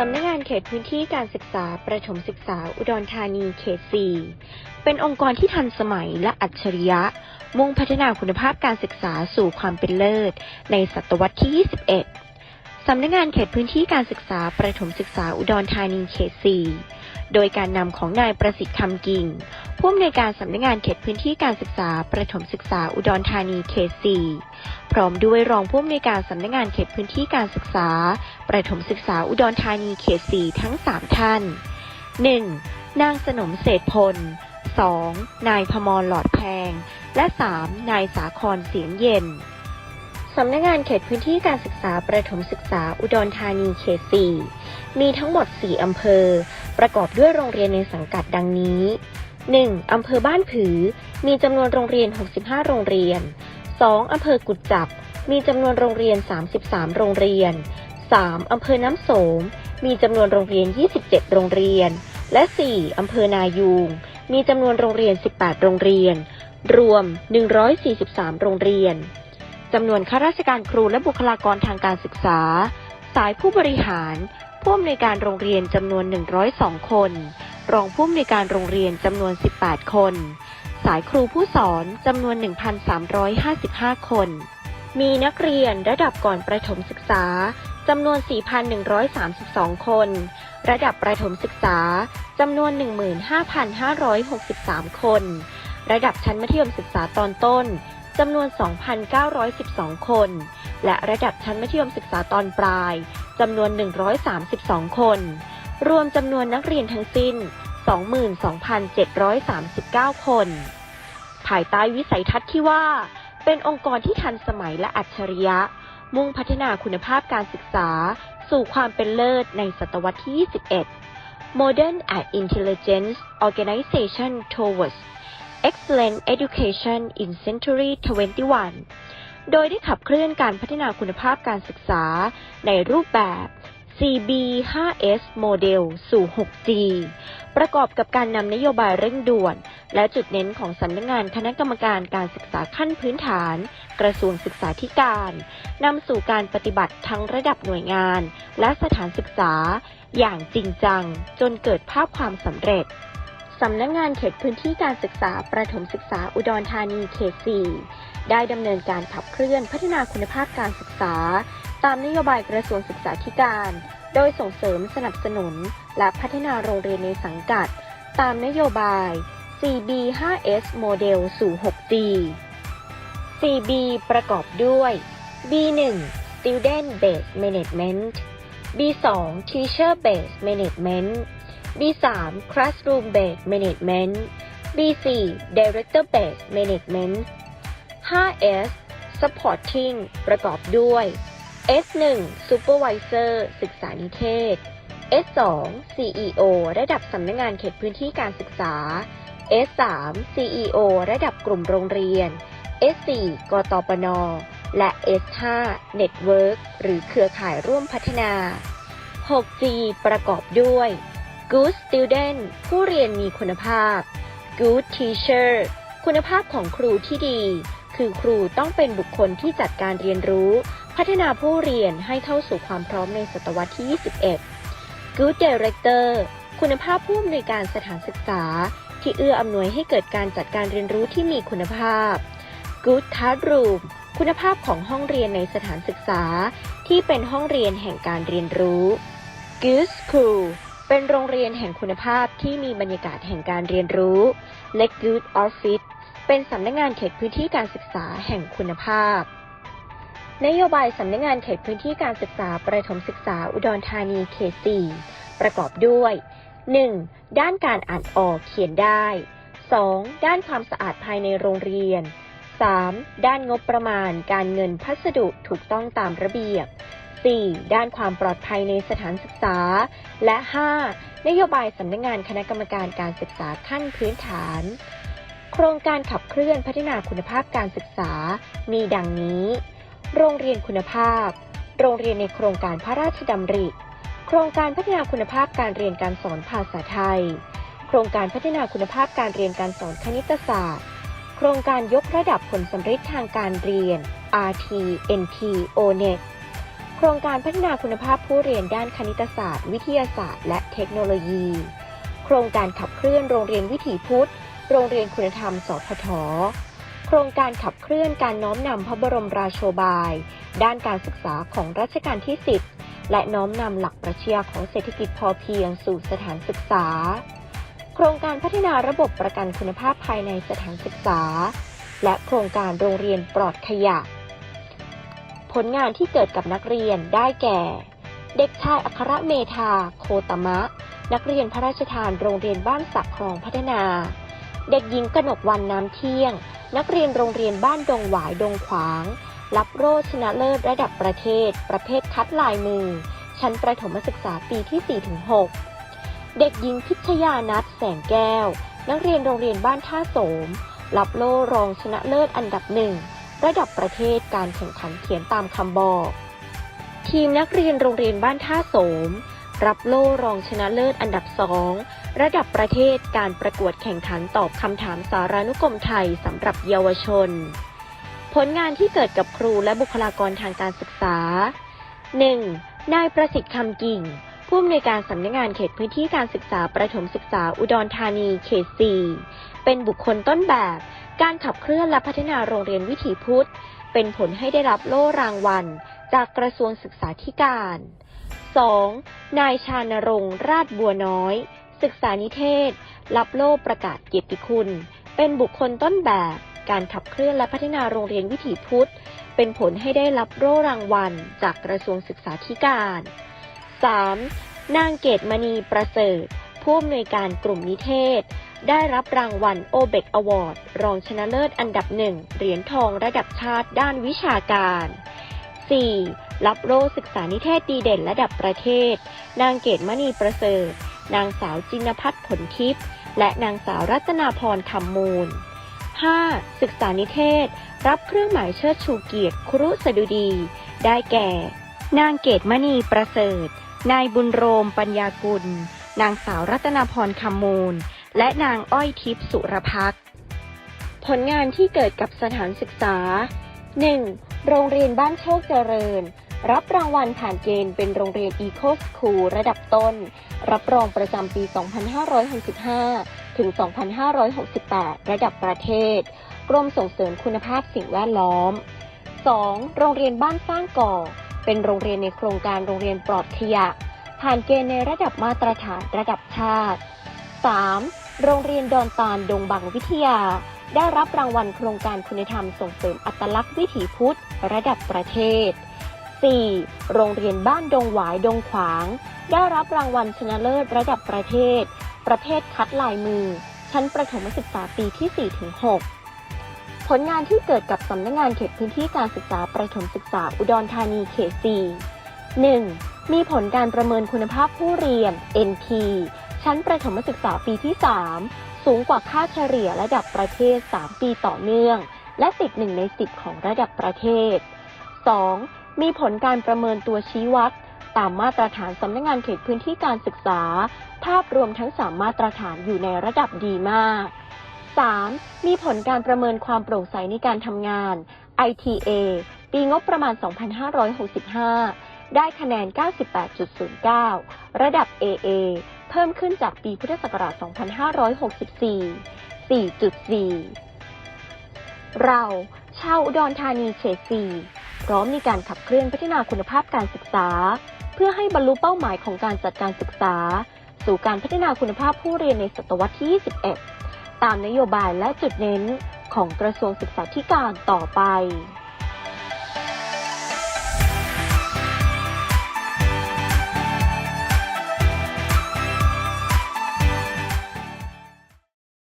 สำนักงานเขตพื้นที่การศึกษาประถมศึกษาอุดรธานีเขต 4 เป็นองค์กรที่ทันสมัยและอัจฉริยะ มุ่งพัฒนาคุณภาพการศึกษาสู่ความเป็นเลิศ ในศตวรรษที่ 21 สำนักงานเขตพื้นที่การศึกษาประถมศึกษาอุดรธานีเขต 4 โดยการนำของนายประสิทธิ์คำกิ่ง ผู้อำนวยการสำนักงานเขตพื้นที่การศึกษา ประถมศึกษาอุดรธานีเขต 4 พร้อมด้วยรองผู้อำนวยการสำนักงานเขตพื้นที่การศึกษา ประถมศึกษาอุดรธานีเขต 4 ทั้ง 3 ท่าน 1. นางสนมเศษพล 2. นายพมรหลอดแพง และ 3. นายสาครเสียงเย็น สำนักงานเขตพื้นที่การศึกษาประถมศึกษาอุดรธานีเขต 4 มีทั้งหมด 4 อำเภอ ประกอบด้วยโรงเรียนในสังกัดดังนี้ 1. อำเภอบ้านผือ มีจำนวนโรงเรียน 65 โรงเรียน 2. อำเภอกุดจับ มีจำนวนโรงเรียน 33 โรงเรียน 3. อำเภอน้ำโสม มีจำนวนโรงเรียน 27 โรงเรียน และ 4. อำเภอนายูง มีจำนวนโรงเรียน 18 โรงเรียน รวม 143 โรงเรียน จำนวนข้าราชการครูและบุคลากรทางการศึกษา สายผู้บริหาร ผู้อำนวยการโรงเรียนจำนวน 102 คน รองผู้อำนวยการโรงเรียนจำนวน 18 คน สายครูผู้สอนจำนวน 1,355 คน มีนักเรียนระดับก่อนประถมศึกษาจำนวน 4,132 คน ระดับประถมศึกษาจำนวน 15,563 คน ระดับชั้นมัธยมศึกษาตอนต้น จำนวน 2,912 คน และระดับชั้นมัธยมศึกษาตอนปลายจำนวน 132 คน รวมจำนวนนักเรียนทั้งสิ้น 22,739 คน ภายใต้วิสัยทัศน์ที่ว่า เป็นองค์กรที่ทันสมัยและอัจฉริยะ มุ่งพัฒนาคุณภาพการศึกษา สู่ความเป็นเลิศในศตวรรษที่ 21 Modern and Intelligence Organization Towards Excellent Education in Century 21 โดยได้ขับเคลื่อนการพัฒนาคุณภาพการศึกษาในรูปแบบ CB5S โมเดลสู่ 6G ประกอบกับการนำนโยบายเร่งด่วน และจุดเน้นของสำนักงานคณะกรรมการการศึกษาขั้นพื้นฐาน กระทรวงศึกษาธิการนำสู่การปฏิบัติทั้งระดับหน่วยงาน และสถานศึกษา อย่างจริงจัง จนเกิดภาพความสำเร็จ สำนักงานเขตพื้นที่การศึกษาประถมศึกษาอุดรธานีเขต 4 ได้ดำเนินการขับเคลื่อนพัฒนาคุณภาพการศึกษา ตามนโยบายกระทรวงศึกษาธิการ โดยส่งเสริมสนับสนุน และพัฒนาโรงเรียนในสังกัด ตามนโยบาย CB5S โมเดลสู่ 6G CB ประกอบด้วย B1 Student Based Management B2 Teacher Based Management B3 Classroom Based Management B4 Director Based Management 5S Supporting ประกอบด้วย S1 Supervisor ศึกษานิเทศ S2 CEO ระดับสำนักงงานเขตพื้นที่การศึกษา S3 CEO ระดับกลุ่มโรงเรียน S4 กตปน และ S5 Network หรือเครือข่ายร่วมพัฒนา 6G ประกอบด้วย Good Student ผู้เรียนมีคุณภาพ Good Teacher คุณภาพของครูที่ดี คือครูต้องเป็นบุคคลที่จัดการเรียนรู้ พัฒนาผู้เรียนให้เข้าสู่ความพร้อมในศตวรรษที่ 21 Good Director คุณภาพผู้อำนวยการสถานศึกษา ที่เอื้ออำนวยให้เกิดการจัดการเรียนรู้ที่มีคุณภาพ Good Classroom คุณภาพของห้องเรียนในสถานศึกษา ที่เป็นห้องเรียนแห่งการเรียนรู้ Good School เป็นโรงเรียนแห่งคุณภาพที่มีบรรยากาศแห่งการเรียนรู้ และ Good Office เป็นสำนักงานเขตพื้นที่การศึกษาแห่งคุณภาพ นโยบายสำนักงานเขตพื้นที่การศึกษาประถมศึกษาอุดรธานีเขต 4 ประกอบด้วย 1. ด้านการอ่านออกเขียนได้ 2. ด้านความสะอาดภายในโรงเรียน 3. ด้านงบประมาณ การเงินพัสดุถูกต้องตามระเบียบ 4. ด้านความปลอดภัยในสถานศึกษา และ 5. นโยบายสำนักงานคณะกรรมการการศึกษาขั้นพื้นฐาน โครงการขับเคลื่อนพัฒนาคุณภาพการศึกษา มีดังนี้ โรงเรียนคุณภาพ โรงเรียนในโครงการพระราชดำริ โครงการพัฒนาคุณภาพการเรียนการสอนภาษาไทย โครงการพัฒนาคุณภาพการเรียนการสอนคณิตศาสตร์ โครงการยกระดับผลสำเร็จทางการเรียน RT NT ONET โครงการพัฒนาคุณภาพผู้เรียนด้านคณิตศาสตร์ วิทยาศาสตร์ และเทคโนโลยี โครงการขับเคลื่อนโรงเรียนวิถีพุทธ โรงเรียนคุณธรรม สพท โครงการขับเคลื่อนการน้อมนำพระบรมราโชบาย ด้านการศึกษาของรัชกาลที่ 10 และน้อมนำหลักปรัชญาของเศรษฐกิจพอเพียงสู่สถานศึกษา โครงการพัฒนาระบบประกันคุณภาพภายในสถานศึกษา และโครงการโรงเรียนปลอดขยะ ผลงานที่เกิดกับนักเรียนได้แก่ เด็กชายอัครเมธาโคตมะ นักเรียนพระราชทานโรงเรียนบ้านสักคลองพัฒนา เด็กหญิงกนกวันน้ำเที่ยง นักเรียนโรงเรียนบ้านดงหวายดงขวาง รับโล่ชนะเลิศระดับประเทศ ประเภทคัดลายมือ ชั้นประถมศึกษาปีที่ 4-6 เด็กหญิงพิชยานัทแสงแก้ว นักเรียนโรงเรียนบ้านท่าโสม รับโล่รองชนะเลิศอันดับหนึ่ง ระดับประเทศการแข่งขันเขียนตามคำบอก ทีมนักเรียนโรงเรียนบ้านท่าโสม รับโล่รองชนะเลิศอันดับสองระดับประเทศการประกวดแข่งขันตอบคำถามสารานุกรมไทยสำหรับเยาวชน ผลงานที่เกิดกับครูและบุคลากรทางการศึกษา 1. นายประสิทธิ์คำกิ่ง ผู้อำนวยการสำนักงานเขตพื้นที่การศึกษาประถมศึกษาอุดรธานีเขต 4 เป็นบุคคลต้นแบบ การขับเคลื่อนและพัฒนาโรงเรียนวิถีพุทธ เป็นผลให้ได้รับโล่รางวัล จากกระทรวงศึกษาธิการ 2. นายชานรงค์ราชบัวน้อย ศึกษานิเทศ รับโล่ประกาศเกียรติคุณ เป็นบุคคลต้นแบบ การขับเคลื่อนและพัฒนาโรงเรียนวิถีพุทธ เป็นผลให้ได้รับโล่รางวัล จากกระทรวงศึกษาธิการ 3. นางเกตมณีประเสริฐ ผู้อำนวยการกลุ่มนิเทศ ได้รับรางวัลโอเบกอวอร์ดรองชนะเลิศอันดับหนึ่งเหรียญทองระดับชาติด้านวิชาการ 4. รับโล่ศึกษานิเทศดีเด่นระดับประเทศ นางเกตมณีประเสริฐ นางสาวจินพัฒน์ผลทิพย์ และนางสาวรัตนาพรคำมูล 5. ศึกษานิเทศ รับเครื่องหมายเชิดชูเกียรติครุสดุดี ได้แก่ นางเกตมณีประเสริฐ นายบุญโรมปัญญากุล นางสาวรัตนาพรคำมูล และนางอ้อยทิพย์สุรพักผลงานที่เกิดกับสถานศึกษา 1. โรงเรียนบ้านโชคเจริญ รับรางวัลผ่านเกณฑ์เป็นโรงเรียน Eco School ระดับต้น รับรองประจำปี 2565 ถึง 2568 ระดับประเทศ กรมส่งเสริมคุณภาพสิ่งแวดล้อม 2. โรงเรียนบ้านสร้างก่อ เป็นโรงเรียนในโครงการโรงเรียนปลอดขยะ ผ่านเกณฑ์ในระดับมาตรฐานระดับชาติ 3. โรงเรียนดอนตาลดงบังวิทยา ได้รับรางวัลโครงการคุณธรรมส่งเสริมอัตลักษณ์วิถีพุทธ ระดับประเทศ 4. โรงเรียนบ้านดงหวายดงขวาง ได้รับรางวัลชนะเลิศระดับประเทศ ประเภทคัดลายมือ ชั้นประถมศึกษาปีที่ 4-6 ผลงานที่เกิดกับสำนักงานเขตพื้นที่การศึกษาประถมศึกษาอุดรธานีเขต4 1. มีผลการประเมินคุณภาพผู้เรียน NT ชั้นประถมศึกษาปีที่ 3 สูงกว่าค่าเฉลี่ยระดับประเทศ 3 ปีต่อเนื่อง และติด1ใน 10 ของระดับประเทศ 2. มีผลการประเมินตัวชี้วัด ตามมาตรฐานสำนักงานเขตพื้นที่การศึกษา ภาพรวมทั้ง 3 มาตรฐานอยู่ในระดับดีมาก 3. มีผลการประเมินความโปร่งใสในการทำงาน ITA ปีงบประมาณ 2565 ได้คะแนน 98.09 ระดับ AA เพิ่มขึ้นจากปีพุทธศักราช 2564 4.4 เราชาวอุดรธานีเขต4พร้อมในการขับเคลื่อนพัฒนาคุณภาพการศึกษา เพื่อให้บรรลุเป้าหมายของการจัดการศึกษา สู่การพัฒนาคุณภาพผู้เรียนในศตวรรษที่ 21 ตามนโยบายและจุดเน้นของกระทรวงศึกษาธิการต่อไป